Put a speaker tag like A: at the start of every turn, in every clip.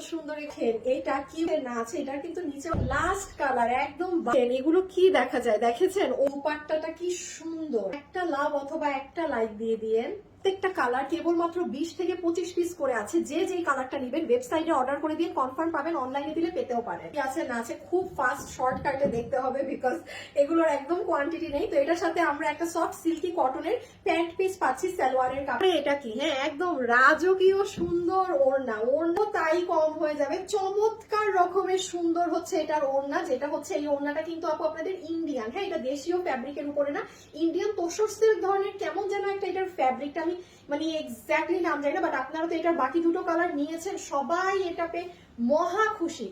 A: সুন্দর খেন এইটা কি না আছে এটা কিন্তু নিচে লাস্ট কালার একদম। এগুলো কি দেখা যায়? দেখেছেন? ও পাট্টাটা কি সুন্দর। একটা লাভ অথবা একটা লাইক দিয়ে দিয়েন। প্রত্যেকটা কালার কেবলমাত্র বিশ থেকে পঁচিশ পিস করে আছে। যে যেই কালারটা নেবেন ওয়েবসাইটে অর্ডার করে দিয়ে কনফার্ম পাবেন অনলাইনে দিলে পেতেও পারেন। আছে, না আছে, খুব ফাস্ট শর্টকাটে দেখতে হবে বিকজ এগুলোর একদম কোয়ান্টিটি নেই। তো এটার সাথে আমরা একটা সফট সিল্কি কটনের প্যান্ট পিস পাচ্ছি, সালোয়ারের কাপড়ে এটা কি? হ্যাঁ একদম রাজকীয় সুন্দর ওড়না। ওড়না তাই কম হয়ে যাবে। চমৎকার রকমের সুন্দর হচ্ছে এটার ওড়না, যেটা হচ্ছে এই ওড়নাটা কিন্তু আপু আপনাদের ইন্ডিয়ান হ্যাঁ এটা দেশীয় ফ্যাব্রিকের উপরে না। ইন্ডিয়ান তোষর সিল্ক ধরনের কেমন যেন একটা এটার ফ্যাব্রিকটা আমি মানে এক্স্যাক্টলি নাম জানি না বাট আপনারা তো এটার বাকি দুটো কালার নিয়েছেন, সবাই এটা পেয়ে মহা খুশি।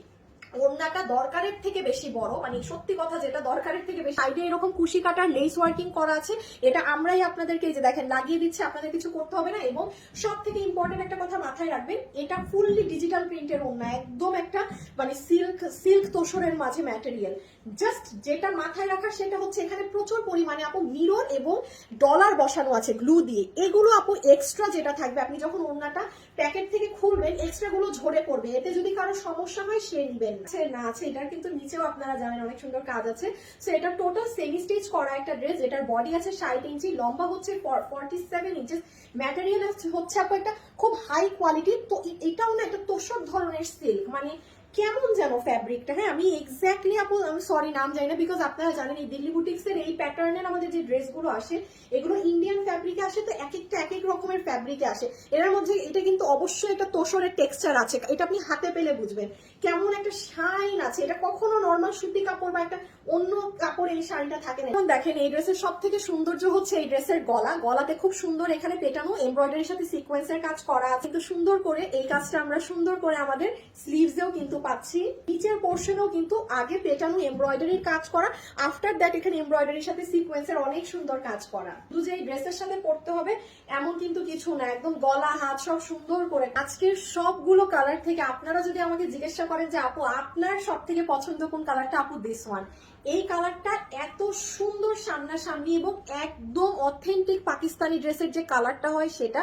A: ওড়নাটা দরকারের থেকে বেশি বড় মানে সত্যি কথা যেটা দরকারের থেকে বেশি। সাইডে এরকম কুশি কাটার লেস ওয়ার্কিং করা আছে, এটা আমরাই আপনাদেরকে এই যে দেখেন, লাগিয়ে দিচ্ছে, আপনাদের কিছু করতে হবে না, এবং সব থেকে ইম্পর্টেন্ট একটা কথা মাথায় রাখবেন, এটা ফুললি ডিজিটাল প্রিন্টের ওড়না, একদম একটা মানে সিল্ক সিল্ক তোষরের মাঝে ম্যাটেরিয়াল জাস্ট যেটা মাথায় রাখার সেটা হচ্ছে এখানে প্রচুর পরিমাণে আপু মিরর এবং ডলার বসানো আছে গ্লু দিয়ে। এগুলো আপু এক্সট্রা যেটা থাকবে, আপনি যখন ওড়নাটা প্যাকেট থেকে খুলবেন এক্সট্রা গুলো ঝরে পড়বে। এতে যদি কারও সমস্যা হয়, সে নিবেন। আছে, না আছে, এটার কিন্তু নিচেও আপনারা জানেন অনেক সুন্দর কাজ আছে। সো এটা টোটাল সেমি স্টিচ করা একটা ড্রেস এটার বডি আছে ষাট ইঞ্চি, লম্বা হচ্ছে ফর্টি সেভেন ইঞ্চেস ম্যাটেরিয়াল হচ্ছে আপনার একটা খুব হাই কোয়ালিটি তো এটাও না একটা তোষক ধরনের সিল্ক মানে কেমন যেন ফ্যাব্রিকটা হ্যাঁ আমি এক্স্যাক্টলি আপু, আমি সরি নাম জানি না বিকজ আপনারা জানেন এই দিল্লি বুটিক্স এর এই প্যাটার্নের আমাদের যে ড্রেসগুলো আসে, এগুলো ইন্ডিয়ান ফ্যাব্রিকে আসে, তো এক একটা এক এক রকমের ফ্যাব্রিকে আসে। এর মধ্যে এটা কিন্তু অবশ্যই একটা তোষরের টেক্সচার আছে, এটা আপনি হাতে পেলে বুঝবেন। কেমন একটা শাইন আছে, এটা কখনো নর্মাল সুতি কাপড় বা একটা অন্য কাপড় এই শাড়িটা থাকে না। এখন দেখেন, এই ড্রেসের সব থেকে সৌন্দর্য হচ্ছে এই ড্রেসের গলা। গলাতে খুব সুন্দর এখানে পেটানো এমব্রয়ডারির সাথে সিকোয়েন্সের কাজ করা আছে। কিন্তু সুন্দর করে এই কাজটা আমরা সুন্দর করে আমাদের স্লিভসেও কিন্তু পাচ্ছি। নিচের পোর্শনেও কিন্তু আগে পেটানো এমব্রয়ডারির কাজ করা। আফটার দ্যাট এখানে এমব্রয়ডারির সাথে সিকোয়েন্সের অনেক সুন্দর কাজ করা। শুধু যে ড্রেসের সাথে পড়তে হবে, এমন কিন্তু কিছু না। একদম গলা, হাত সব সুন্দর করে। আজকের সবগুলো কালার থেকে আপনারা যদি আমাকে জিজ্ঞাসা করেন যে, আপু, আপনার সব থেকে পছন্দ কোন কালারটা আপু দিস ওয়ান এই কালারটা এত সুন্দর সামনাসামনি এবং একদম অথেন্টিক পাকিস্তানি ড্রেসের যে কালারটা হয় সেটা,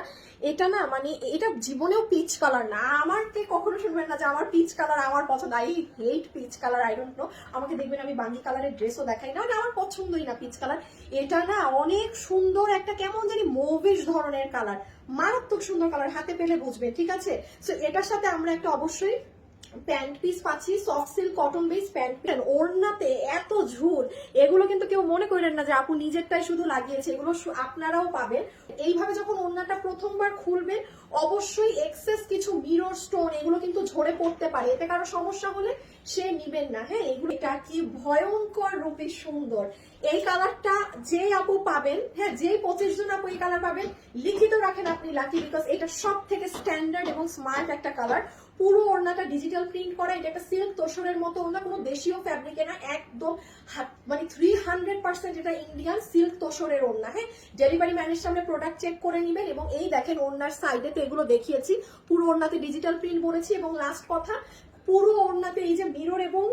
A: এটা না মানে এটা জীবনেও পিচ কালার না। আমার আমাকে কখনো শুনবেন না যে আমার পিচ কালার আমার পছন্দ। I hate peach colour I don't know আমাকে দেখবেন আমি বাঙ্গি কালারের ড্রেসও দেখাই না। মানে আমার পছন্দই না পিচ কালার এটা না অনেক সুন্দর একটা কেমন জানি মোভিশ ধরনের কালার মারাত্মক সুন্দর কালার হাতে পেলে বুঝবে, ঠিক আছে? সো এটার সাথে আমরা একটা অবশ্যই প্যান্ট পিস পাচ্ছি soft silk cotton base pant piece ওড়নাতে এত ঝুল, এগুলো কিন্তু কেউ মনে করেন না যে আপু নিজেরটাই শুধু লাগিয়েছে, এগুলো আপনারাও পাবেন। এইভাবে যখন ওড়নাটা প্রথমবার খুলবেন, অবশ্যই এক্সেস কিছু মিরর স্টোন এগুলো কিন্তু ঝরে পড়তে পারে। এতে কারও সমস্যা হলে সে নিবেন না। হ্যাঁ এগুলো এটা কি ভয়ঙ্কর রূপে সুন্দর। এই কালারটা যে আপু পাবেন হ্যাঁ যেই পঁচিশ জন আপু এই কালার পাবেন, লিখিত রাখেন আপনি লাকি বিকজ এটা সব থেকে স্ট্যান্ডার্ড এবং স্মার্ট একটা কালার পুরো ওড়নাটা ডিজিটাল প্রিন্ট করা, এটা একটা সিল্ক তোষরের মতো ওড়না, কোনো দেশীয় ফ্যাব্রিকে না, একদম মানে থ্রি হান্ড্রেড পার্সেন্ট এটা ইন্ডিয়ান সিল্ক তোষরের ওড়না হ্যাঁ? ডেলিভারি ম্যানের সামনে প্রোডাক্ট চেক করে নেবেন এবং এই দেখেন ওড়নার সাইডে তো এগুলো দেখিয়েছি, পুরো ওড়নাতে ডিজিটাল প্রিন্ট বলেছি এবং লাস্ট কথা, পুরো ওড়নাতে এই যে মিরর এবং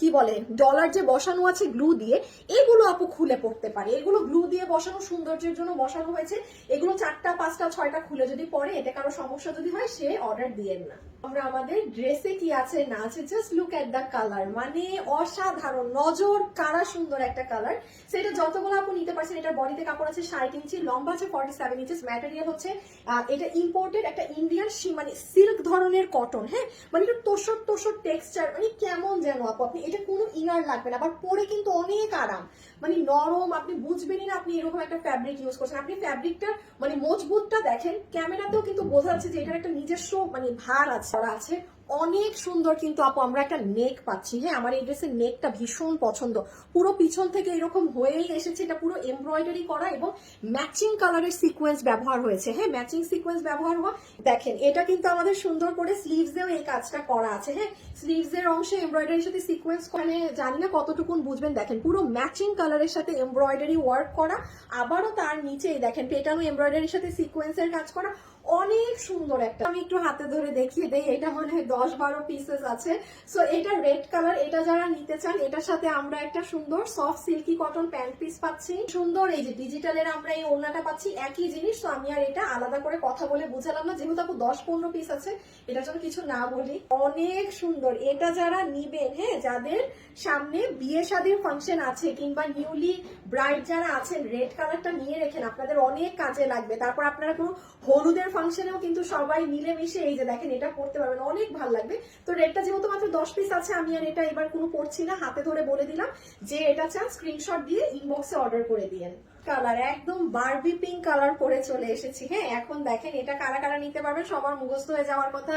A: কি বলে ডলার যে বসানো আছে গ্লু দিয়ে, এগুলো আপু খুলে পড়তে পারে। এগুলো গ্লু দিয়ে বসানো সৌন্দর্যের জন্য বসানো হয়েছে। এগুলো চারটা, পাঁচটা, ছয়টা খুলে যদি পড়ে, এতে কারও সমস্যা যদি হয়, সে অর্ডার দিয়েন না। আমরা আমাদের ড্রেসে কি আছে, না আছে just look at the colour মানে অসাধারণ, নজর কারা সুন্দর একটা কালার সেটা যতগুলো আপু নিতে পারছেন এটা বডিতে কাপড় আছে ষাট ইঞ্চি, লম্বা আছে ফর্টি সেভেন ইঞ্চিস ম্যাটেরিয়াল হচ্ছে এটা ইম্পোর্টেড একটা ইন্ডিয়ান মানে সিল্ক ধরনের কটন হ্যাঁ? মানে এটা তোষর তোষর টেক্সচার মানে কেমন যেন আপু? আপনি, এটা কোনো ইনার লাগবে না বাট পরে কিন্তু অনেক আরাম। মানে নরম, আপনি বুঝবেনই না আপনি এরকম একটা ফ্যাব্রিক ইউজ করছেন। আপনি ফ্যাব্রিকটা মানে মজবুতটা দেখেন ক্যামেরাতেও কিন্তু বোঝা যাচ্ছে যে এটার একটা নিজস্ব মানে ভার আছে আছে। অনেক সুন্দর কিন্তু আপু, আমরা একটা নেক পাচ্ছি। হ্যাঁ আমার এই ড্রেসের নেকটা ভীষণ পছন্দ। পুরো পিছন থেকে এরকম হয়েই এসেছে, এটা পুরো এমব্রয়ডারি করা এবং ম্যাচিং কালারের সিকোয়েন্স ব্যবহার হয়েছে। হ্যাঁ ম্যাচিং সিকোয়েন্স ব্যবহার হওয়া, দেখেন, এটা কিন্তু আমাদের সুন্দর করে স্লিভসেও এই কাজটা করা আছে। হ্যাঁ স্লিভসের অংশে এমব্রয়ডারির সাথে সিকোয়েন্স মানে জানি না কতটুকুন বুঝবেন। দেখেন, পুরো ম্যাচিং কালারের সাথে এমব্রয়ডারি ওয়ার্ক করা, আবারও তার নিচেই দেখেন, পেটানো এমব্রয়ডারির সাথে সিকোয়েন্সের কাজ করা অনেক সুন্দর একটা। আমি একটু হাতে ধরে দেখিয়ে দেই, এটা মনে হয় দশ বারো পিসেস আছে। সো এটা রেড কালার এটা যারা নিতে চান, এটার সাথে আমরা একটা সুন্দর soft silky cotton pant piece পাচ্ছি। সুন্দর এই যে ডিজিটালের আমরা এই ওড়নাটা পাচ্ছি, একই জিনিস। তো আমি আর এটা আলাদা করে কথা বলে বুঝালাম না, যেহেতু দশ পনেরো পিস আছে এটা জন্য কিছু না বলি। অনেক সুন্দর। এটা যারা নিবেন হ্যাঁ যাদের সামনে বিয়ে শাদীর ফাংশন আছে কিংবা নিউলি ব্রাইড যারা আছেন রেড কালারটা নিয়ে রেখেন, আপনাদের অনেক কাজে লাগবে। তারপর আপনারা কোনো হলুদের ফাংশনেও কিন্তু সবাই মিলেমিশে এই যে দেখেন এটা পড়তে পারবেন, অনেক ভালো লাগবে। তো রেটটা যেহেতু মাত্র দশ পিস আছে, আমি আর এটা এবার কোনো পড়ছি না, হাতে ধরে বলে দিলাম যে এটা চান স্ক্রিনশট দিয়ে ইনবক্সে অর্ডার করে দিয়েন। কালার একদম বারবি পিঙ্ক কালার পরে চলে এসেছি। হ্যাঁ এখন দেখেন এটা কারা কারা নিতে পারবেন, সবার মুখস্থ হয়ে যাওয়ার কথা।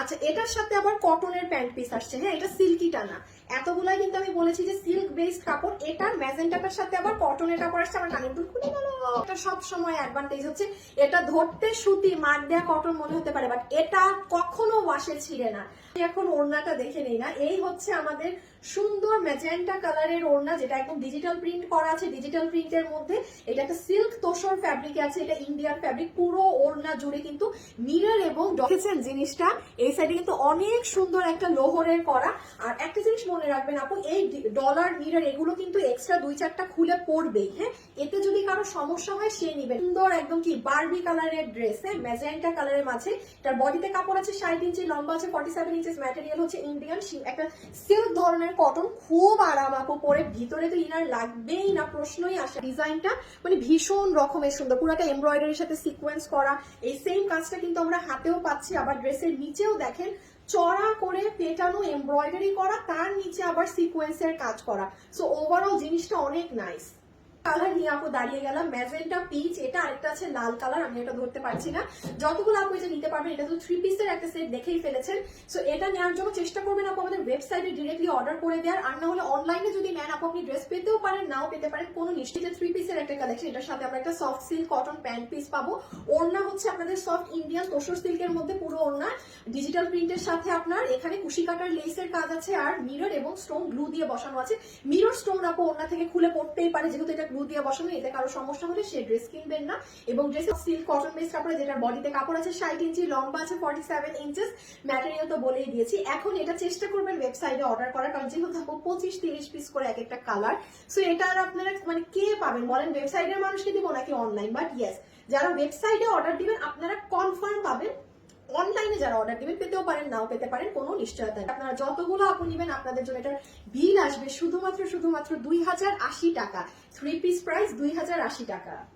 A: আচ্ছা এটার সাথে আবার কটনের প্যান্ট পিস আসছে। হ্যাঁ এটা সিল্কি টানা এতগুলাই কিন্তু আমি বলেছি যে সিল্ক বেসড কাপড় এটার ম্যাজেন্টাটার সাথে আবার কটনের কাপড় আসছে। আমার কানের দুল খুলে গেল। এটা সব সময় অ্যাডভান্টেজ হচ্ছে। এটা ধরতে সুতি মার দেয়া কটন মনে হতে পারে বাট এটা কখনো ওয়াশে ছিঁড়ে না। এখন ওড়নাটা দেখে নেই না। এই হচ্ছে আমাদের সুন্দর ম্যাজেন্টা কালারের ওড়না, যেটা একদম ডিজিটাল প্রিন্ট করা আছে। ডিজিটাল প্রিন্টের মধ্যে এটা একটা সিল্ক তোষর ফ্যাব্রিক আছে, এটা ইন্ডিয়ান ফ্যাব্রিক পুরো ওড়না জুড়ে কিন্তু মিরর এবং দেখেছেন জিনিসটা। এই সাইডে কিন্তু অনেক সুন্দর একটা লোহরের করা। আর একটা জিনিস মনে রাখবেন আপু, এই ডলার মিরর এগুলো কিন্তু এক্সট্রা দুই চারটা খুলে পড়বেই হ্যাঁ? এতে যদি কারও সমস্যা হয়, সে নিবেন সুন্দর একদম কি বারবি কালারের ড্রেস হ্যাঁ? ম্যাজেন্টা কালারের মাঝে। তার বডিতে কাপড় আছে ষাট ইঞ্চি লম্বা আছে ফর্টি সেভেন ইঞ্চেস ম্যাটেরিয়াল হচ্ছে ইন্ডিয়ান একটা সিল্ক ধরনের কটন খুব আরাম আপু, পরে ভিতরে তো ইনার লাগবেই না, প্রশ্নই আসে। ডিজাইনটা মানে ভীষণ রকমের সুন্দর। পুরোটা এমব্রয়ডারির সাথে সিকোয়েন্স করা। এই সেম কাজটা কিন্তু আমরা হাতেও পাচ্ছি, আবার ড্রেসের নিচেও দেখেন, চড়া করে পেটানো এমব্রয়ডারি করা, তার নিচে আবার সিকোয়েন্সের কাজ করা। সো ওভারঅল জিনিসটা অনেক নাইস কালার নিয়ে আপু দাঁড়িয়ে গেলাম। ম্যাজেন্টা পিচ এটা আরেকটা আছে, লাল কালার, আমি এটা ধরতে পারছি না। যতগুলো আপু এটা নিতে পারবেন, এটা তো থ্রি পিসের একটা সেট দেখেই ফেলেছেন। সো এটা নেওয়ার জন্য চেষ্টা করবেন আপু আমাদের ওয়েবসাইটে ডিরেক্টলি অর্ডার করে দেওয়ার। আর না হলে অনলাইনে যদি নেন, আপু আপনি ড্রেস পেতেও পারেন, নাও পেতে পারেন। কোনো নিশ্চিত থ্রি পিসের একটা কালেকশন এটার সাথে আমরা একটা soft silk cotton pant piece পাবো। ওড়না হচ্ছে আপনাদের সফট ইন্ডিয়ান তোষর সিল্কের মধ্যে পুরো ওড়না। ডিজিটাল প্রিন্টের সাথে আপনার এখানে কুশি কাটার লেসের কাজ আছে, আর মিরর এবং স্টোন গ্লু দিয়ে বসানো আছে। মিরর স্টোন আপু ওড়না থেকে খুলে পড়তেই পারে, যেহেতু এটা গ্লু দিয়ে বসানো, এতে কারও সমস্যা হলে সে ড্রেস কিনবেন না। এবং ড্রেস সিল্ক কটন বেস কাপড়ে যেটার বডিতে কাপড় আছে, ষাট ইঞ্চি, লম্বা আছে ফর্টি সেভেন ইঞ্চেস ম্যাটেরিয়াল তো বলেই দিয়েছি। এখন এটা চেষ্টা করবেন ওয়েবসাইটে অর্ডার করার, কারণ যেহেতু থাকব পঁচিশ, তিরিশ পিস করে এক একটা কালার সো এটা আর আপনারা মানে কে পাবেন বলেন ওয়েবসাইটের মানুষকে দিব নাকি অনলাইন বাট ইয়েস যারা ওয়েবসাইটে অর্ডার দিবেন, আপনারা কনফার্ম পাবেন অনলাইনে যারা অর্ডার দিবেন, পেতেও পারেন, নাও পেতে পারেন, কোনো নিশ্চয়তা নেই। আপনারা যতগুলো আপু নেবেন, আপনাদের জন্য এটার বিল আসবে শুধুমাত্র শুধুমাত্র দুই হাজার আশি টাকা। থ্রি পিস প্রাইস দুই হাজার আশি টাকা।